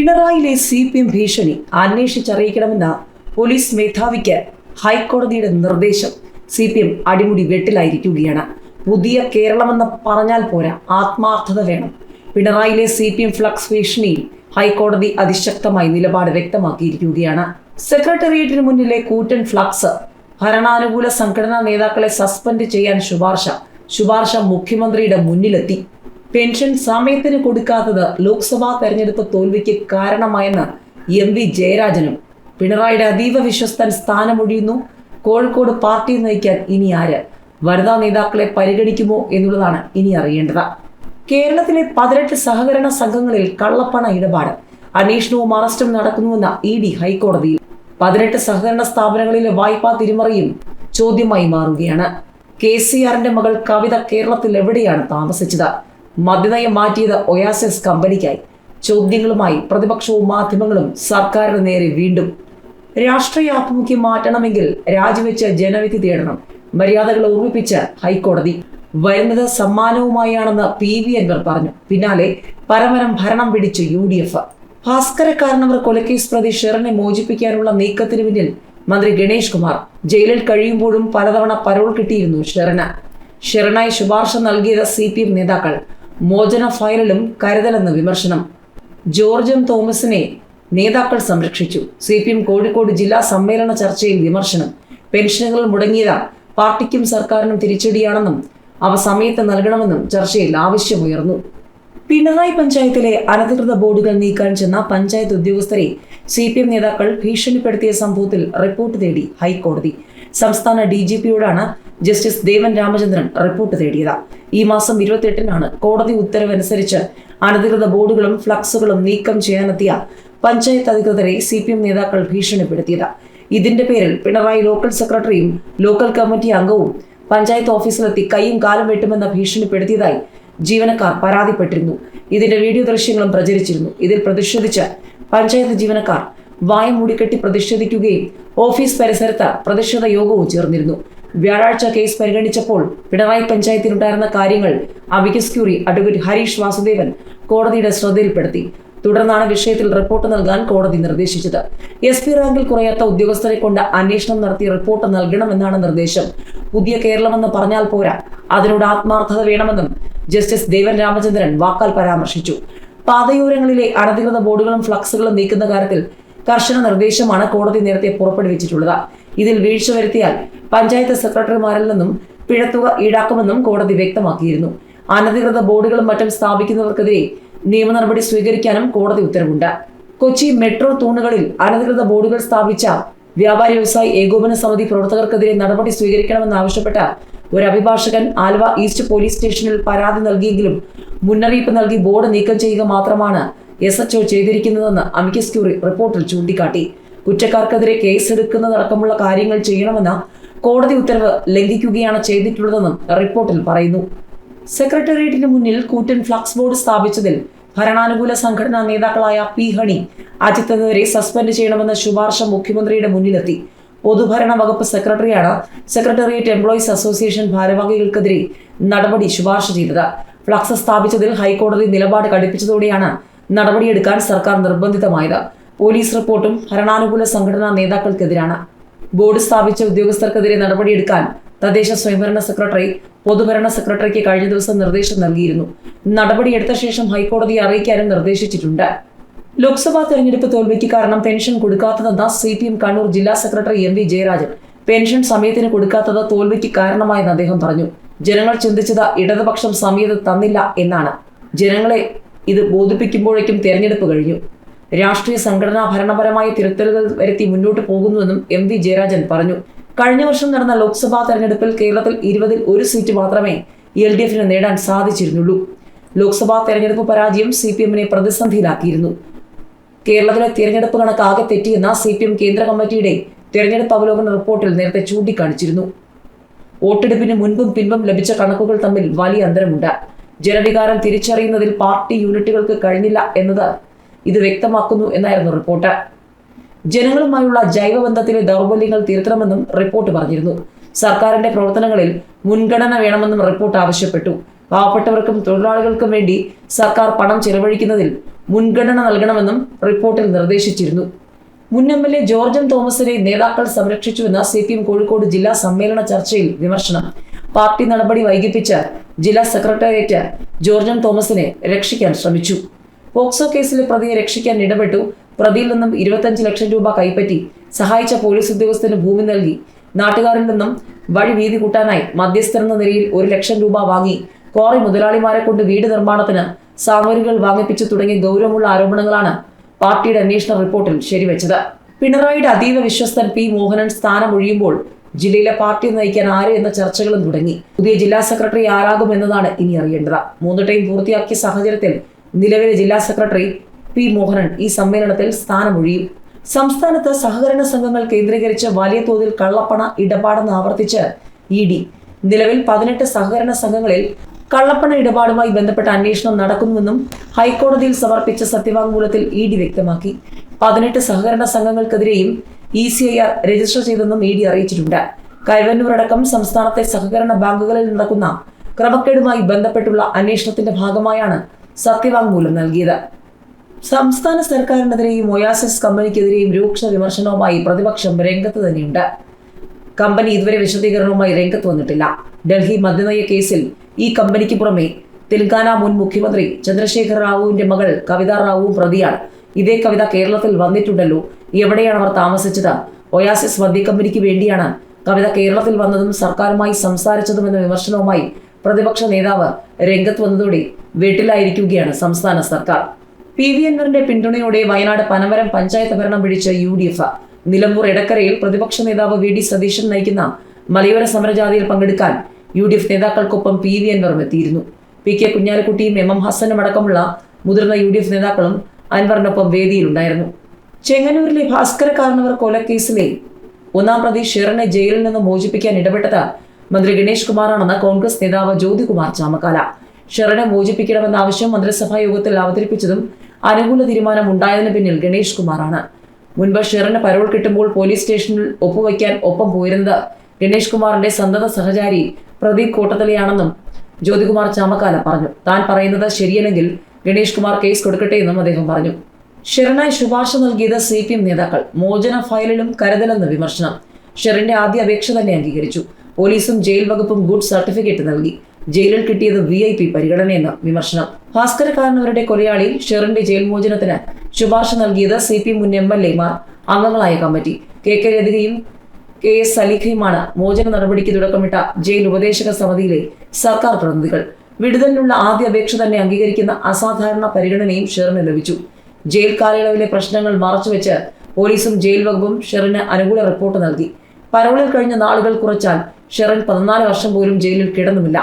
പിണറായിലെ C P M ഭീഷണി അന്വേഷിച്ചറിയിക്കണമെന്ന police മേധാവിക്ക് ഹൈക്കോടതിയുടെ നിർദ്ദേശം സി പി എം അടിമുടി വെട്ടിലായിരിക്കുകയാണ്. പുതിയ കേരളമെന്ന് പറഞ്ഞാൽ പോരാ ആത്മാർത്ഥത വേണം. പിണറായിലെ സി പി എം ഫ്ലക്സ് ഭീഷണിയിൽ ഹൈക്കോടതി അതിശക്തമായി നിലപാട് വ്യക്തമാക്കിയിരിക്കുകയാണ്. സെക്രട്ടേറിയറ്റിന് മുന്നിലെ കൂറ്റൻ ഫ്ലക്സ് ഭരണാനുകൂല സംഘടനാ നേതാക്കളെ സസ്പെൻഡ് ചെയ്യാൻ ശുപാർശ ശുപാർശ മുഖ്യമന്ത്രിയുടെ മുന്നിലെത്തി. പെൻഷൻ സമയത്തിന് കൊടുക്കാത്തത് ലോക്സഭാ തെരഞ്ഞെടുപ്പ് തോൽവിക്ക് കാരണമായെന്ന് എം വി ജയരാജനും പിണറായിയുടെ അതീവ വിശ്വസ്തൻ സ്ഥാനമൊഴിയുന്നു. കോഴിക്കോട് പാർട്ടി നയിക്കാൻ ഇനി ആര്? വനിതാ നേതാക്കളെ പരിഗണിക്കുമോ എന്നുള്ളതാണ് ഇനി അറിയേണ്ടത്. കേരളത്തിലെ പതിനെട്ട് സഹകരണ സംഘങ്ങളിൽ കള്ളപ്പണ ഇടപാട്. അന്വേഷണവും അറസ്റ്റും നടക്കുന്നുവെന്ന ഇ ഡി ഹൈക്കോടതിയിൽ പതിനെട്ട് സഹകരണ സ്ഥാപനങ്ങളിലെ വായ്പാ തിരിമറിയും ചോദ്യമായി മാറുകയാണ്. കെ സി ആറിന്റെ മകൾ കവിത കേരളത്തിൽ എവിടെയാണ് താമസിച്ചത്? മദ്യനയം മാറ്റിയത് ഒയാസിസ് കമ്പനിക്കായി. ചോദ്യങ്ങളുമായി പ്രതിപക്ഷവും മാധ്യമങ്ങളും സർക്കാരിന് നേരെ വീണ്ടും. രാഷ്ട്രീയ ആഭിമുഖ്യം മാറ്റണമെങ്കിൽ രാജിവെച്ച് ജനവിധി തേടണം. മര്യാദകൾ ഓർമ്മിപ്പിച്ച് ഹൈക്കോടതി. വരുന്നത് സമ്മാനവുമായാണെന്ന് പി വി അൻവർ പറഞ്ഞു. പിന്നാലെ പരമരം ഭരണം പിടിച്ചു യു ഡി എഫ്. ഭാസ്കരക്കാരനവർ കൊലക്കേസ് പ്രതി ഷെറിനെ മോചിപ്പിക്കാനുള്ള നീക്കത്തിന് പിന്നിൽ മന്ത്രി ഗണേഷ് കുമാർ. ജയിലിൽ കഴിയുമ്പോഴും പലതവണ പരോൾ കിട്ടിയിരുന്നു ഷെറിന്. ഷെറിനായി ശുപാർശ നൽകിയത് സി പി എം നേതാക്കൾ. മോചന ഫയലിലും കരുതലെന്ന് വിമർശനം. ജോർജ് എം തോമസിനെ നേതാക്കൾ സംരക്ഷിച്ചു. സി പി എം കോഴിക്കോട് ജില്ലാ സമ്മേളന ചർച്ചയിൽ വിമർശനം. പെൻഷനുകൾ മുടങ്ങിയത് പാർട്ടിക്കും സർക്കാരിനും തിരിച്ചടിയാണെന്നും അവ സമയത്ത് നൽകണമെന്നും ചർച്ചയിൽ ആവശ്യമുയർന്നു. പിണറായി പഞ്ചായത്തിലെ അനധികൃത ബോർഡുകൾ നീക്കാൻ ചെന്ന പഞ്ചായത്ത് ഉദ്യോഗസ്ഥരെ സി പി എം നേതാക്കൾ ഭീഷണിപ്പെടുത്തിയ സംഭവത്തിൽ റിപ്പോർട്ട് തേടി ഹൈക്കോടതി. സംസ്ഥാന ഡി ജി പിയോടാണ് ജസ്റ്റിസ് ദേവൻ രാമചന്ദ്രൻ റിപ്പോർട്ട് തേടിയത്. ഈ മാസം ഇരുപത്തിയെട്ടിനാണ് കോടതി ഉത്തരവനുസരിച്ച് അനധികൃത ബോർഡുകളും ഫ്ലക്സുകളും നീക്കം ചെയ്യാനെത്തിയ പഞ്ചായത്ത് അധികൃതരെ സി പി എം നേതാക്കൾ ഭീഷണിപ്പെടുത്തിയത്. ഇതിന്റെ പേരിൽ പിണറായി ലോക്കൽ സെക്രട്ടറിയും ലോക്കൽ കമ്മിറ്റി അംഗവും പഞ്ചായത്ത് ഓഫീസിലെത്തി കൈയും കാലും വെട്ടുമെന്ന ഭീഷണിപ്പെടുത്തിയതായി ജീവനക്കാർ പരാതിപ്പെട്ടിരുന്നു. ഇതിന്റെ വീഡിയോ ദൃശ്യങ്ങളും പ്രചരിച്ചിരുന്നു. ഇതിൽ പ്രതിഷേധിച്ച് പഞ്ചായത്ത് ജീവനക്കാർ വായ മൂടിക്കെട്ടി പ്രതിഷേധിക്കുകയും ഓഫീസ് പരിസരത്ത് പ്രതിഷേധ യോഗവും ചേർന്നിരുന്നു. വ്യാഴാഴ്ച കേസ് പരിഗണിച്ചപ്പോൾ പിണറായി പഞ്ചായത്തിലുണ്ടായിരുന്ന കാര്യങ്ങൾ amicus curiae advocate Harish Vasudevan കോടതിയുടെ ശ്രദ്ധയിൽപ്പെടുത്തി. തുടർന്നാണ് വിഷയത്തിൽ റിപ്പോർട്ട് നൽകാൻ കോടതി നിർദ്ദേശിച്ചത്. എസ് പി റാങ്കിൽ കുറയാത്ത ഉദ്യോഗസ്ഥരെ കൊണ്ട് അന്വേഷണം നടത്തി റിപ്പോർട്ട് നൽകണമെന്നാണ് നിർദ്ദേശം. പുതിയ കേരളമെന്ന് പറഞ്ഞാൽ പോരാ. അതിനോട് ആത്മാർത്ഥത വേണമെന്നും ജസ്റ്റിസ് ദേവൻ രാമചന്ദ്രൻ വാക്കാൽ പരാമർശിച്ചു. പാതയോരങ്ങളിലെ അനധികൃത ബോർഡുകളും ഫ്ലക്സുകളും നീക്കുന്ന കാര്യത്തിൽ കർശന നിർദ്ദേശമാണ് കോടതി നേരത്തെ പുറപ്പെടുവിച്ചിട്ടുള്ളത്. ഇതിൽ വീഴ്ച വരുത്തിയാൽ പഞ്ചായത്ത് സെക്രട്ടറിമാരിൽ നിന്നും പിഴത്തുക ഈടാക്കുമെന്നും കോടതി വ്യക്തമാക്കിയിരുന്നു. അനധികൃത ബോർഡുകളും മറ്റും സ്ഥാപിക്കുന്നവർക്കെതിരെ നിയമ നടപടി സ്വീകരിക്കാനും കോടതി ഉത്തരവുണ്ട്. കൊച്ചി മെട്രോ തൂണുകളിൽ അനധികൃത ബോർഡുകൾ സ്ഥാപിച്ച വ്യാപാരി വ്യവസായി ഏകോപന സമിതി പ്രവർത്തകർക്കെതിരെ നടപടി സ്വീകരിക്കണമെന്നാവശ്യപ്പെട്ട ഒരു അഭിഭാഷകൻ ആലുവ ഈസ്റ്റ് പോലീസ് സ്റ്റേഷനിൽ പരാതി നൽകിയെങ്കിലും മുന്നറിയിപ്പ് നൽകി ബോർഡ് നീക്കം ചെയ്യുക മാത്രമാണ് എസ് എച്ച് ഒ ചെയ്തിരിക്കുന്നതെന്ന് അമിക്കസ് ക്യൂറി റിപ്പോർട്ടിൽ ചൂണ്ടിക്കാട്ടി. കുറ്റക്കാർക്കെതിരെ കേസെടുക്കുന്നതടക്കമുള്ള കാര്യങ്ങൾ ചെയ്യണമെന്ന കോടതി ഉത്തരവ് ലംഘിക്കുകയാണ് ചെയ്തിട്ടുള്ളതെന്നും റിപ്പോർട്ടിൽ പറയുന്നു. സെക്രട്ടേറിയറ്റിന് മുന്നിൽ കൂറ്റൻ ഫ്ലക്സ് ബോർഡ് സ്ഥാപിച്ചതിൽ ഭരണാനുകൂല സംഘടനാ നേതാക്കളായ പി ഹണി അജിത് എന്നിവരെ സസ്പെൻഡ് ചെയ്യണമെന്ന ശുപാർശ മുഖ്യമന്ത്രിയുടെ മുന്നിലെത്തി. പൊതുഭരണ വകുപ്പ് സെക്രട്ടറിയാണ് സെക്രട്ടേറിയറ്റ് എംപ്ലോയീസ് അസോസിയേഷൻ ഭാരവാഹികൾക്കെതിരെ നടപടി ശുപാർശ ചെയ്തത്. ഫ്ലക്സ് സ്ഥാപിച്ചതിൽ ഹൈക്കോടതി നിലപാട് കടുപ്പിച്ചതോടെയാണ് നടപടിയെടുക്കാൻ സർക്കാർ നിർബന്ധിതമായത്. പോലീസ് റിപ്പോർട്ടും ഭരണാനുകൂല സംഘടനാ നേതാക്കൾക്കെതിരാണ്. ബോർഡ് സ്ഥാപിച്ച ഉദ്യോഗസ്ഥർക്കെതിരെ നടപടിയെടുക്കാൻ തദ്ദേശ സ്വയംഭരണ സെക്രട്ടറി പൊതുഭരണ സെക്രട്ടറിക്ക് കഴിഞ്ഞ ദിവസം നിർദ്ദേശം നൽകിയിരുന്നു. നടപടിയെടുത്ത ശേഷം ഹൈക്കോടതിയെ അറിയിക്കാനും നിർദ്ദേശിച്ചിട്ടുണ്ട്. ലോക്സഭാ തെരഞ്ഞെടുപ്പ് തോൽവിക്ക് കാരണം പെൻഷൻ കൊടുക്കാത്തതെന്ന സി പി എം കണ്ണൂർ ജില്ലാ secretary M V Jayarajan pension സമയത്തിന് കൊടുക്കാത്തത് തോൽവിക്ക് കാരണമായെന്ന് അദ്ദേഹം പറഞ്ഞു. ജനങ്ങൾ ചിന്തിച്ചത് ഇടതുപക്ഷം സമയത്ത് തന്നില്ല എന്നാണ്. ജനങ്ങളെ ഇത് ബോധിപ്പിക്കുമ്പോഴേക്കും തെരഞ്ഞെടുപ്പ് കഴിഞ്ഞു. രാഷ്ട്രീയ സംഘടനാ ഭരണപരമായ തിരുത്തലുകൾ വരുത്തി മുന്നോട്ട് പോകുന്നുവെന്നും എം വി ജയരാജൻ പറഞ്ഞു. കഴിഞ്ഞ വർഷം നടന്ന ലോക്സഭാ തെരഞ്ഞെടുപ്പിൽ കേരളത്തിൽ ഇരുപതിൽ ഒരു സീറ്റ് മാത്രമേ എൽ ഡി എഫിന് നേടാൻ സാധിച്ചിരുന്നുള്ളൂ. ലോക്സഭാ തെരഞ്ഞെടുപ്പ് പരാജയം സി പി എമ്മിനെ പ്രതിസന്ധിയിലാക്കിയിരുന്നു. കേരളത്തിലെ തിരഞ്ഞെടുപ്പ് കണക്ക് ആകെ തെറ്റിയെന്ന സി പി എം കേന്ദ്ര കമ്മിറ്റിയുടെ തിരഞ്ഞെടുപ്പ് അവലോകന റിപ്പോർട്ടിൽ നേരത്തെ ചൂണ്ടിക്കാണിച്ചിരുന്നു. വോട്ടെടുപ്പിന് മുൻപും പിൻപും ലഭിച്ച കണക്കുകൾ തമ്മിൽ വലിയ അന്തരമുണ്ട്. ജനവികാരം തിരിച്ചറിയുന്നതിൽ പാർട്ടി യൂണിറ്റുകൾക്ക് കഴിഞ്ഞില്ല എന്നത് ഇത് വ്യക്തമാക്കുന്നു എന്നായിരുന്നു റിപ്പോർട്ട്. ജനങ്ങളുമായുള്ള ജൈവബന്ധത്തിലെ ദൗർബല്യങ്ങൾ തിരുത്തണമെന്നും റിപ്പോർട്ട് പറഞ്ഞിരുന്നു. സർക്കാരിന്റെ പ്രവർത്തനങ്ങളിൽ മുൻഗണന വേണമെന്നും റിപ്പോർട്ട് ആവശ്യപ്പെട്ടു. പാവപ്പെട്ടവർക്കും തൊഴിലാളികൾക്കും വേണ്ടി സർക്കാർ പണം ചെലവഴിക്കുന്നതിൽ മുൻഗണന നൽകണമെന്നും റിപ്പോർട്ടിൽ നിർദ്ദേശിച്ചിരുന്നു. മുൻ എം എൽ എ ജോർജൻ തോമസിനെ നേതാക്കൾ സംരക്ഷിച്ചുവെന്ന സി പി എം കോഴിക്കോട് ജില്ലാ സമ്മേളന ചർച്ചയിൽ വിമർശനം. പാർട്ടി നടപടി വൈകിപ്പിച്ച ജില്ലാ സെക്രട്ടേറിയറ്റ് ജോർജൻ തോമസിനെ രക്ഷിക്കാൻ ശ്രമിച്ചു. പോക്സോ കേസിലെ പ്രതിയെ രക്ഷിക്കാൻ ഇടപെട്ടു. പ്രതിയിൽ നിന്നും ഇരുപത്തഞ്ച് ലക്ഷം രൂപ കൈപ്പറ്റി സഹായിച്ച പോലീസ് ഉദ്യോഗസ്ഥന് ഭൂമി നൽകി. നാട്ടുകാരിൽ നിന്നും വഴി വീതി കൂട്ടാനായി മധ്യസ്ഥരെന്ന നിലയിൽ ഒരു ലക്ഷം രൂപ വാങ്ങി. കോറി മുതലാളിമാരെ കൊണ്ട് വീട് നിർമ്മാണത്തിന് സാമഗ്രികൾ വാങ്ങിപ്പിച്ചു തുടങ്ങിയ ഗൗരവമുള്ള ആരോപണങ്ങളാണ് പാർട്ടിയുടെ അന്വേഷണ റിപ്പോർട്ടിൽ ശരിവെച്ചത്. പിണറായിയുടെ അതീവ വിശ്വസ്തൻ പി മോഹനൻ സ്ഥാനമൊഴിയുമ്പോൾ ജില്ലയിലെ പാർട്ടി നയിക്കാൻ ആര് എന്ന ചർച്ചകളും തുടങ്ങി. പുതിയ ജില്ലാ സെക്രട്ടറി ആരാകും എന്നതാണ് ഇനി അറിയേണ്ടത്. മൂന്ന് ടൈം പൂർത്തിയാക്കിയ സാഹചര്യത്തിൽ നിലവിലെ ജില്ലാ സെക്രട്ടറി പി മോഹനൻ ഈ സമ്മേളനത്തിൽ സ്ഥാനമൊഴിയും. സംസ്ഥാനത്ത് സഹകരണ സംഘങ്ങൾ കേന്ദ്രീകരിച്ച് വലിയ തോതിൽ കള്ളപ്പണ ഇടപാടെന്ന് ആവർത്തിച്ച് ഇ ഡി. നിലവിൽ പതിനെട്ട് സഹകരണ സംഘങ്ങളിൽ കള്ളപ്പണ ഇടപാടുമായി ബന്ധപ്പെട്ട അന്വേഷണം നടക്കുന്നുവെന്നും ഹൈക്കോടതിയിൽ സമർപ്പിച്ച സത്യവാങ്മൂലത്തിൽ ഇ ഡി വ്യക്തമാക്കി. പതിനെട്ട് സഹകരണ സംഘങ്ങൾക്കെതിരെയും E C I R register ചെയ്തെന്നും ഡി അറിയിച്ചിട്ടുണ്ട്. കരുവന്നൂർ അടക്കം സംസ്ഥാനത്തെ സഹകരണ ബാങ്കുകളിൽ നടക്കുന്ന ക്രമക്കേടുമായി ബന്ധപ്പെട്ടുള്ള അന്വേഷണത്തിന്റെ ഭാഗമായാണ് സത്യവാങ്മൂലം നൽകിയത്. സംസ്ഥാന സർക്കാരിനെതിരെയും ഒയാസിസ് കമ്പനിക്കെതിരെയും രൂക്ഷ വിമർശനവുമായി പ്രതിപക്ഷം രംഗത്ത് തന്നെയുണ്ട്. കമ്പനി ഇതുവരെ വിശദീകരണവുമായി രംഗത്ത് വന്നിട്ടില്ല. ഡൽഹി മദ്യനയ കേസിൽ ഈ കമ്പനിക്ക് പുറമെ തെലങ്കാന മുൻ മുഖ്യമന്ത്രി ചന്ദ്രശേഖർ റാവുവിന്റെ മകൾ കവിത റാവുവും പ്രതിയാണ്. ഇതേ കവിത കേരളത്തിൽ വന്നിട്ടുണ്ടല്ലോ എവിടെയാണ് അവർ താമസിച്ചത്? ഒയാസിസ് മദ്യക്കമ്പനിക്ക് വേണ്ടിയാണ് കവിത കേരളത്തിൽ വന്നതും സർക്കാരുമായി സംസാരിച്ചതും എന്ന വിമർശനവുമായി പ്രതിപക്ഷ നേതാവ് രംഗത്ത് വന്നതോടെ വീട്ടിലായിരിക്കുകയാണ് സംസ്ഥാന സർക്കാർ. പി വി അൻവറിന്റെ പിന്തുണയോടെ വയനാട് പനമരം പഞ്ചായത്ത് ഭരണം പിടിച്ച യു ഡി എഫ്. നിലമ്പൂർ ഇടക്കരയിൽ പ്രതിപക്ഷ നേതാവ് വി ഡി സതീശൻ നയിക്കുന്ന മലയോര സമരജാഥയിൽ പങ്കെടുക്കാൻ യു ഡി എഫ് നേതാക്കൾക്കൊപ്പം പി വി അൻവറും എത്തിയിരുന്നു. പി കെ കുഞ്ഞാലിക്കുട്ടിയും എം എം ഹസനും അടക്കമുള്ള മുതിർന്ന യു ഡി എഫ് നേതാക്കളും അൻവറിനൊപ്പം വേദിയിലുണ്ടായിരുന്നു. ചെങ്ങന്നൂരിലെ ഭാസ്കര കാരണവർ കൊലക്കേസിലെ ഒന്നാം പ്രതി ഷെറിനെ ജയിലിൽ നിന്ന് മോചിപ്പിക്കാൻ ഇടപെട്ടത് മന്ത്രി ഗണേഷ് കുമാറാണെന്ന് കോൺഗ്രസ് നേതാവ് ജ്യോതികുമാർ ചാമക്കാല. ഷെറിനെ മോചിപ്പിക്കണമെന്ന ആവശ്യം മന്ത്രിസഭാ യോഗത്തിൽ അവതരിപ്പിച്ചതും അനുകൂല തീരുമാനം ഉണ്ടായതിന് പിന്നിൽ ഗണേഷ് കുമാറാണ്. മുൻപ് ഷെറിന് പരോൾ കിട്ടുമ്പോൾ പോലീസ് സ്റ്റേഷനിൽ ഒപ്പുവയ്ക്കാൻ ഒപ്പം പോയിരുന്നത് ഗണേഷ് കുമാറിന്റെ സന്തത സഹചാരി പ്രദീപ് കോട്ടത്തലയാണെന്നും ജ്യോതികുമാർ ചാമക്കാല പറഞ്ഞു. താൻ പറയുന്നത് ശരിയല്ലെങ്കിൽ ഗണേഷ് കുമാർ കേസ് കൊടുക്കട്ടെ എന്നും അദ്ദേഹം പറഞ്ഞു. ഷെറിനായി ശുപാർശ നൽകിയത് സി പി എം നേതാക്കൾ. മോചന ഫയലിലും കരുതലെന്ന് വിമർശനം. ഷെറിന്റെ ആദ്യ അപേക്ഷ തന്നെ അംഗീകരിച്ചു. പോലീസും ജയിൽ വകുപ്പും ഗുഡ് സർട്ടിഫിക്കറ്റ് നൽകി. ജയിലിൽ കിട്ടിയത് വി ഐ പി പരിഗണനയെന്ന് വിമർശനം. ഭാസ്കരക്കാരനവരുടെ കൊലയാളി ഷെറിന്റെ ജയിൽ മോചനത്തിന് ശുപാർശ നൽകിയത് സി പി എം മുൻ എം എൽ എമാർ അംഗങ്ങളായ കമ്മിറ്റി. കെ കെ രതികയും കെ എസ് സലീഖയുമാണ് മോചന നടപടിക്ക് തുടക്കമിട്ട ജയിൽ ഉപദേശക സമിതിയിലെ സർക്കാർ പ്രതിനിധികൾ. വിടുതലിനുള്ള ആദ്യ അപേക്ഷ തന്നെ അംഗീകരിക്കുന്ന അസാധാരണ പരിഗണനയും ഷെറിന് ലഭിച്ചു. ജയിൽ കാലയളവിലെ പ്രശ്നങ്ങൾ മറച്ചുവെച്ച് പോലീസും ജയിൽ വകുപ്പും ഷെറിന് അനുകൂല റിപ്പോർട്ട് നൽകി. പരോളിൽ കഴിഞ്ഞ നാളുകൾ കുറച്ചാൽ ഷെറിൻ പതിനാല് വർഷം പോലും ജയിലിൽ കിടന്നുമില്ല.